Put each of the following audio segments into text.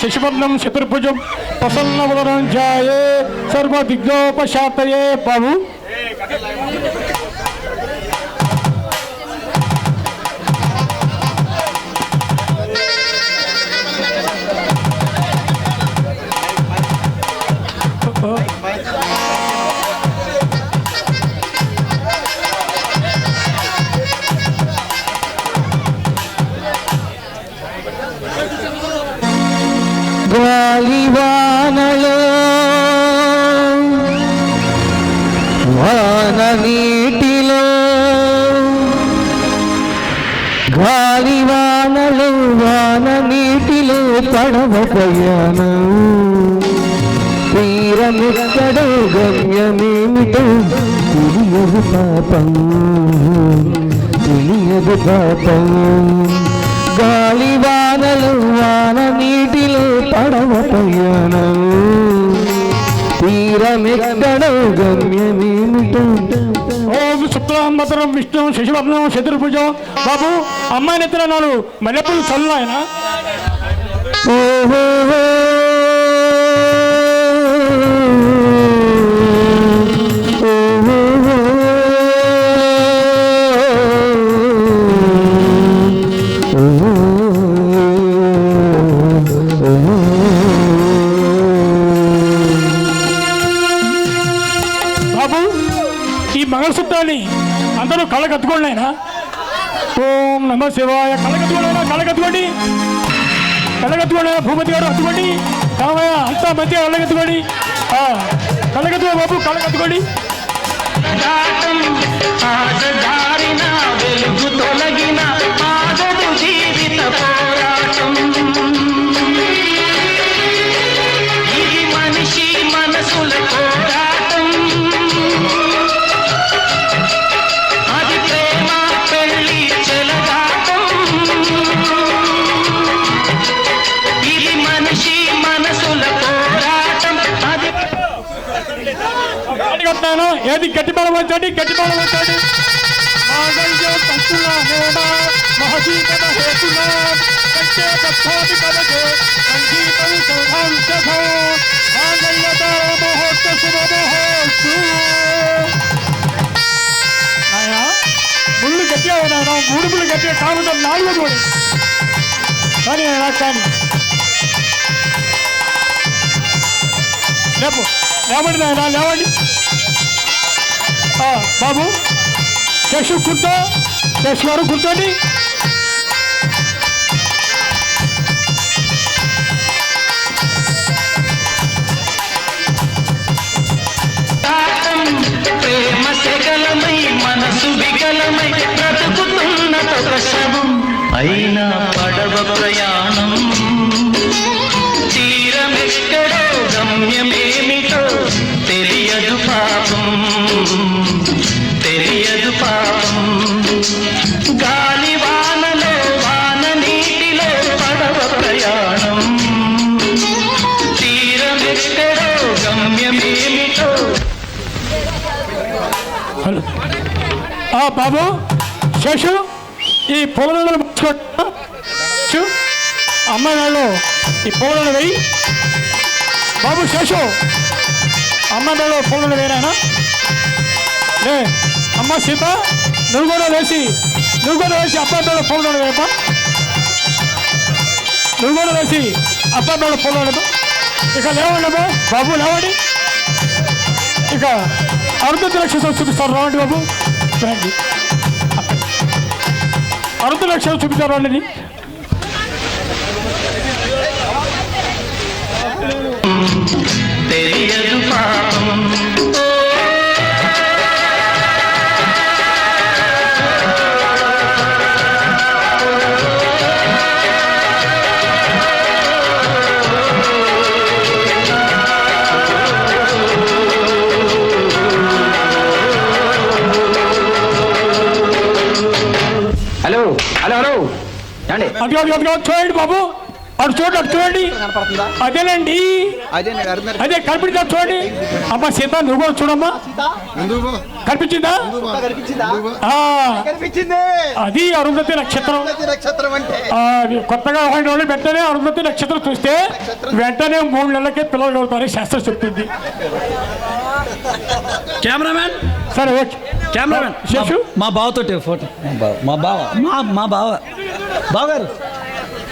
శశివర్ణం చతుర్భుజం ప్రసన్నవదనం ధ్యాయే సర్వదిగ్నోపశాతయే బాబు గాలివానలో వాన నీటిలో గాలివానలో వాన నీటిలో పడవ ప్రయాణం తీరమెక్కడో గమ్యమేమిటో తెలియదు పాపం. తెలియదు పాపం. గాలి వానలు వాన ప్రయాణం తీరమెక్కడో గమ్యమేమిటో ఓం శుక్లాంబతరం విష్ణు శశివర్ణం చతుర్భుజం బాబు అమ్మాయి నెత్తిన నాలుగు. మల్లెపూలు చల్లు ఆయన. ఓహో. పరిశుద్ధాన్ని మంగళసూత్రాన్ని అందరూ కళ్ళకత్తుకోండి ఆయన ఓం నమ శివాయ. కళ్ళకత్తుకోండి ఆయన కళ్ళకత్తుకోండి కళ్ళకత్తుకోండి ఆయన భూపతి గారు అత్తుకోండి. రామయ్య అంతా మంచిగా కళ్ళకత్తుకోండి ఆ, కళ్ళకత్తుకో బాబు కళ్ళకత్తుకోండి దాటం కట్టాను ఏది గట్టి బలం వచ్చండి గట్టి బలం వచ్చండి మాంగళ్య తంతుల హేమ మహదీపన హేతున కంటే కథాది కదజే సంగీతం సౌధాం శభో మాంగళ్యత మహోత్త శుభ మహోత్సు ఆయన ముళ్ళు గట్టిగా ఉన్నాయన మూడు ముళ్ళు గట్టిగా కాకుండా నాలుగు కూడా కానీ ఆయన కానీ లేపు లేవండి నాయన లేవండి. ఆ, బాబు శశు కూర్చో శశు గారు కూర్చోండి. అయినా పడవ ప్రయాణం హలో. ఆ, బాబు శశు ఈ పొగలను అమ్మాయి నాళ్ళు ఈ పొగలను వేయి. బాబు శశు అమ్మాయి నాళ్ళు పొగలను వేయనా లే అమ్మ సీత నువ్వు కూడా వేసి నువ్వు కూడా వేసి అబ్బాయి నాళ్ళు పొగలను వేయపా నువ్వు కూడా వేసి అబ్బాయి నాళ్ళు పొగలను ఇక లేవండి బాబు లేవండి. ఇక అరుంధతి లక్షలు చూపిస్తారు. రావండి బాబు. రండి. అరుంధతి లక్షలు చూపిస్తారు. రండి. తెలియదు పాపం. అది చూడండి బాబు. అటు చూడండి అటు చూడండి. అదేనండి. అదే కనిపించా చూడండి. అమ్మా సీత నువ్వు కూడా చూడమ్మా. కనిపించిందా? అది అరుంధతి నక్షత్రం. అంటే. కొత్తగా వెంటనే అరుంధతి నక్షత్రం చూస్తే వెంటనే మూడు నెలలకే పిల్లలు కలుగుతారని శాస్త్రం చెప్తుంది. కెమెరామ్యాన్ సరే ఓకే. కెమెరామ్యాన్ శేషు? మా బావతో ఫోటో. మా బావ. మా మా బావ. బావగారు.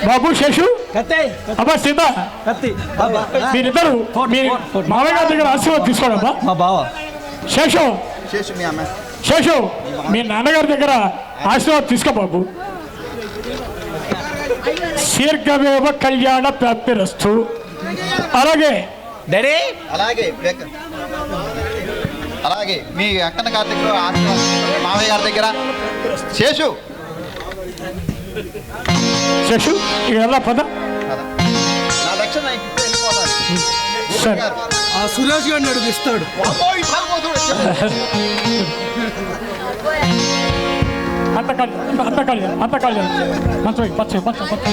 బాబు శేషు? కత్తే. అబ్బా సీత కత్తి. బాబా. మీరిద్దరు మీ మామయ్య గారి దగ్గర ఆశీర్వాదం తీసుకోండమ్మా మా బావ. శేషు. చేసు మీ అమ్మ. శేషు మీ నాన్నగారి దగ్గర ఆశీర్వాదం తీసుకో బాబు. శీర్ఘమేవ కళ్యాణ ప్రాప్తిరస్తు. అలాగే. డాడీ. అలాగే అలాగే మీ అక్కన గారి దగ్గర ఆశీర్వాదం మామయ్య గారి దగ్గర. శేషు. శేషు ఇక ఎలా పద నా దక్షిణ నాకు ఇస్తే వెళ్ళిపోతాను. సరే ఆ సురేష్ గారిని అడుగు ఇస్తాడు అబ్బోయ్, భాగవతుడు వచ్చాడు. అంత కళ్యాణం అంత కళ్యాణం అంత కళ్యాణం మంచి పచ్చ పచ్చ పచ్చ